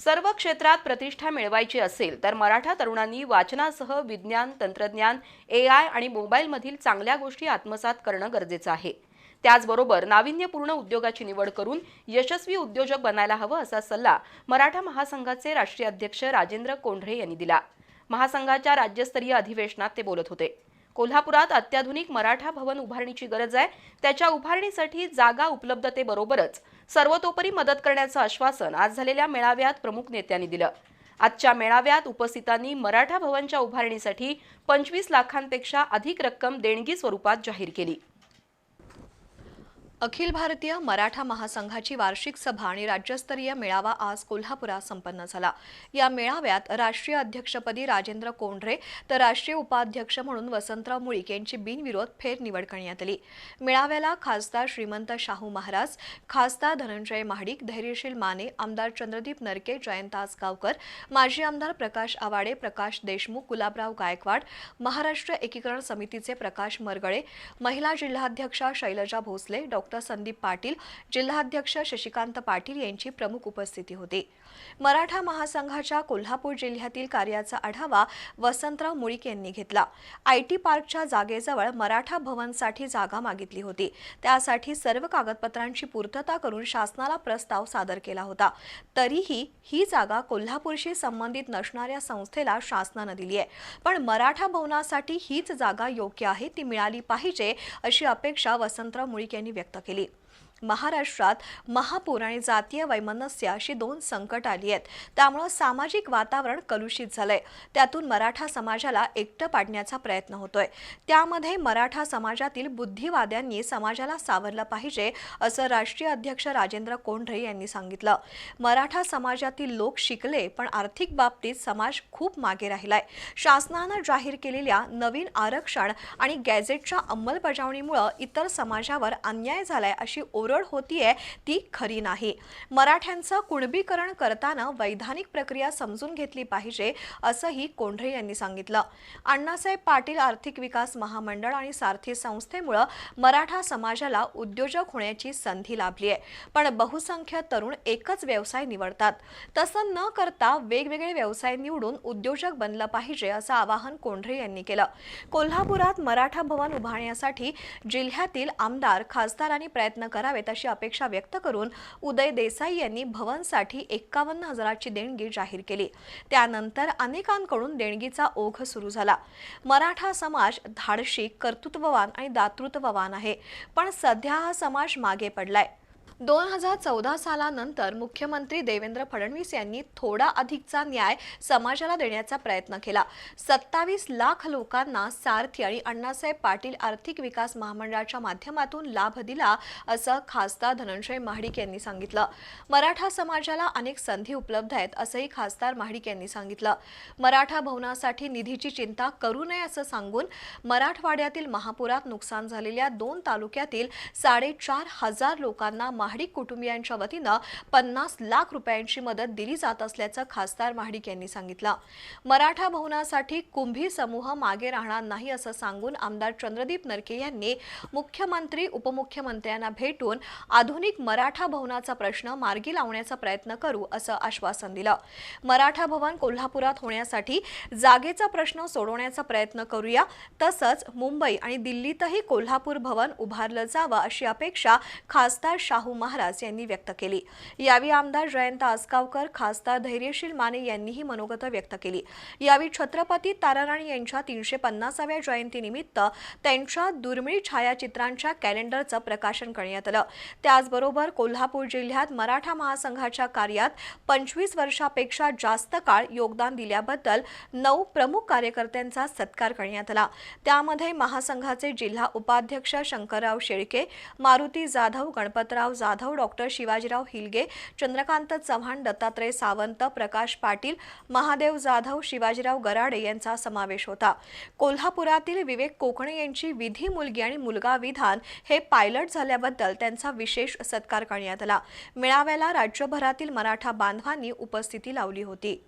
सर्व क्षेत्रात प्रतिष्ठा मिळवायची असेल तर मराठा तरुणांनी वाचनासह विज्ञान तंत्रज्ञान ए आय आणि मोबाईलमधील चांगल्या गोष्टी आत्मसात करणं गरजेचं आहे. त्याचबरोबर नाविन्यपूर्ण उद्योगाची निवड करून यशस्वी उद्योजक बनायला हवं असा सल्ला मराठा महासंघाचे राष्ट्रीय अध्यक्ष राजेंद्र कोंढरे यांनी दिला. महासंघाच्या राज्यस्तरीय अधिवेशनात ते बोलत होते. कोल्हापुरात अत्याधुनिक मराठा भवन उभारणीची गरज आहे. त्याच्या उभारणीसाठी जागा उपलब्धतेबरोबरच सर्वतोपरी मदत करण्याचं आश्वासन आज झालेल्या मेळाव्यात प्रमुख नेत्यांनी दिलं. आजच्या मेळाव्यात उपस्थितांनी मराठा भवनच्या उभारणीसाठी पंचवीस लाखांपेक्षा अधिक रक्कम देणगी स्वरूपात जाहीर केली. अखिल भारतीय मराठा महासंघाची वार्षिक सभा आणि राज्यस्तरीय मेळावा आज कोल्हापुरात संपन्न झाला. या मेळाव्यात राष्ट्रीय अध्यक्षपदी राजेंद्र कोंढरे तर राष्ट्रीय उपाध्यक्ष म्हणून वसंतराव मुळीक यांची बिनविरोध फेरनिवड करण्यात आली. मेळाव्याला खासदार श्रीमंत शाहू महाराज खासदार धनंजय महाडिक धैर्यशील माने आमदार चंद्रदीप नरके जयंत आसगावकर माजी आमदार प्रकाश आवाडे प्रकाश देशमुख गुलाबराव गायकवाड महाराष्ट्र एकीकरण समितीचे प्रकाश मरगळे महिला जिल्हाध्यक्षा शैलजा भोसले डॉक्टर संदीप पाटील जिल्हाध्यक्ष शशिकांत पाटील यांची प्रमुख उपस्थिती होती. मराठा महासंघाच्या कोल्हापूर जिल्ह्यातील कार्याचा आढावा वसंतराव मुळीक यांनी घेतला. आयटी पार्कच्या जागेजवळ मराठा भवनसाठी जागा मागितली होती. त्यासाठी सर्व कागदपत्रांची पूर्तता करून शासनाला प्रस्ताव सादर केला होता. तरीही ही जागा कोल्हापूरशी संबंधित नसणाऱ्या संस्थेला शासनानं दिली आहे. पण मराठा भवनासाठी हीच जागा योग्य आहे ती मिळाली पाहिजे अशी अपेक्षा वसंतराव मुळीक यांनी व्यक्त केली महाराष्ट्रात महापूर आणि जातीय वैमनस्य अशी दोन संकट आली आहेत. त्यामुळं सामाजिक वातावरण कलुषित झालंय. त्यातून मराठा समाजाला एकटं पाडण्याचा प्रयत्न होतोय. त्यामध्ये मराठा समाजातील बुद्धिवाद्यांनी समाजाला सावरलं पाहिजे असं राष्ट्रीय अध्यक्ष राजेंद्र कोंढरे यांनी सांगितलं. मराठा समाजातील लोक शिकले पण आर्थिक बाबतीत समाज खूप मागे राहिलाय. शासनानं जाहीर केलेल्या नवीन आरक्षण आणि गॅझेटच्या अंमलबजावणीमुळे इतर समाजावर अन्याय झालाय अशी ओरड होतीये ती खरी नाही. मराठ्यांचं कुणबीकरण करताना वैधानिक प्रक्रिया समजून घेतली पाहिजे असंही कोंढरे यांनी सांगितलं. अण्णासाहेब पाटील आर्थिक विकास महामंडळ आणि सारथी संस्थेमुळं मराठा समाजाला उद्योजक होण्याची संधी लाभली आहे पण बहुसंख्य तरुण एकच व्यवसाय निवडतात. तसं न करता वेगवेगळे व्यवसाय निवडून उद्योजक बनलं पाहिजे असं आवाहन कोंढरे यांनी केलं. कोल्हापुरात मराठा भवन उभारण्यासाठी जिल्ह्यातील आमदार खासदारांनी प्रयत्न करावेत अशी अपेक्षा व्यक्त करून उदय देसाई यांनी भवनसाठी एक्कावन्न हजाराची देणगी जाहीर केली. त्यानंतर अनेकांकडून देणगीचा ओघ सुरू झाला. मराठा समाज धाडशी कर्तृत्ववान आणि दातृत्ववान आहे. पण सध्या हा समाज मागे पडलाय. दोन हजार चौदा सालानंतर मुख्यमंत्री देवेंद्र फडणवीस यांनी थोडा अधिकचा न्याय समाजाला देण्याचा प्रयत्न केला. सत्तावीस लाख लोकांना सारथी आणि अण्णासाहेब पाटील आर्थिक विकास महामंडळाच्या माध्यमातून लाभ दिला असं खासदार धनंजय महाडिक यांनी सांगितलं. मराठा समाजाला अनेक संधी उपलब्ध आहेत असंही खासदार महाडिक यांनी सांगितलं. मराठा भवनासाठी निधीची चिंता करू नये असं सांगून मराठवाड्यातील महापुरात नुकसान झालेल्या दोन तालुक्यातील साडेचार हजार लोकांना महाडिक कुटुंबियांच्या वतीनं पन्नास लाख रुपयांची मदत दिली जात असल्याचं खासदार महाडिक यांनी सांगितलं. मराठा भवनासाठी कुंभी समूह मागे राहणार नाही असं सांगून आमदार चंद्रदीप नरके यांनी मुख्यमंत्री उपमुख्यमंत्र्यांना भेटून आधुनिक मराठा भवनाचा प्रश्न मार्गी लावण्याचा प्रयत्न करू असं आश्वासन दिलं. मराठा भवन कोल्हापुरात होण्यासाठी जागेचा प्रश्न सोडवण्याचा प्रयत्न करूया तसंच मुंबई आणि दिल्लीतही कोल्हापूर भवन उभारलं जावं अशी अपेक्षा खासदार शाहू महाराज यांनी व्यक्त केली. यावेळी आमदार जयंत आसगावकर खासदार धैर्यशील माने यांनीही मनोगत व्यक्त केली. यावेळी छत्रपती ताराराणी यांच्या तीनशे पन्नासाव्या जयंतीनिमित्त त्यांच्या दुर्मिळ छायाचित्रांच्या कॅलेंडरचं प्रकाशन करण्यात आलं. त्याचबरोबर कोल्हापूर जिल्ह्यात मराठा महासंघाच्या कार्यात पंचवीस वर्षापेक्षा जास्त काळ योगदान दिल्याबद्दल नऊ प्रमुख कार्यकर्त्यांचा सत्कार करण्यात आला. त्यामध्ये महासंघाचे जिल्हा उपाध्यक्ष शंकरराव शेळके मारुती जाधव गणपतराव जाधव डॉक्टर शिवाजीराव हिलगे चंद्रकांत चव्हाण दत्तात्रय सावंत प्रकाश पाटील महादेव जाधव शिवाजीराव गराडे यांचा समावेश होता. कोल्हापुरातील विवेक कोकणे यांची विधी मुलगी आणि मुलगा विधान हे पायलट झाल्याबद्दल त्यांचा विशेष सत्कार करण्यात आला. मेळाव्याला राज्यभरातील मराठा बांधवांनी उपस्थिती लावली होती.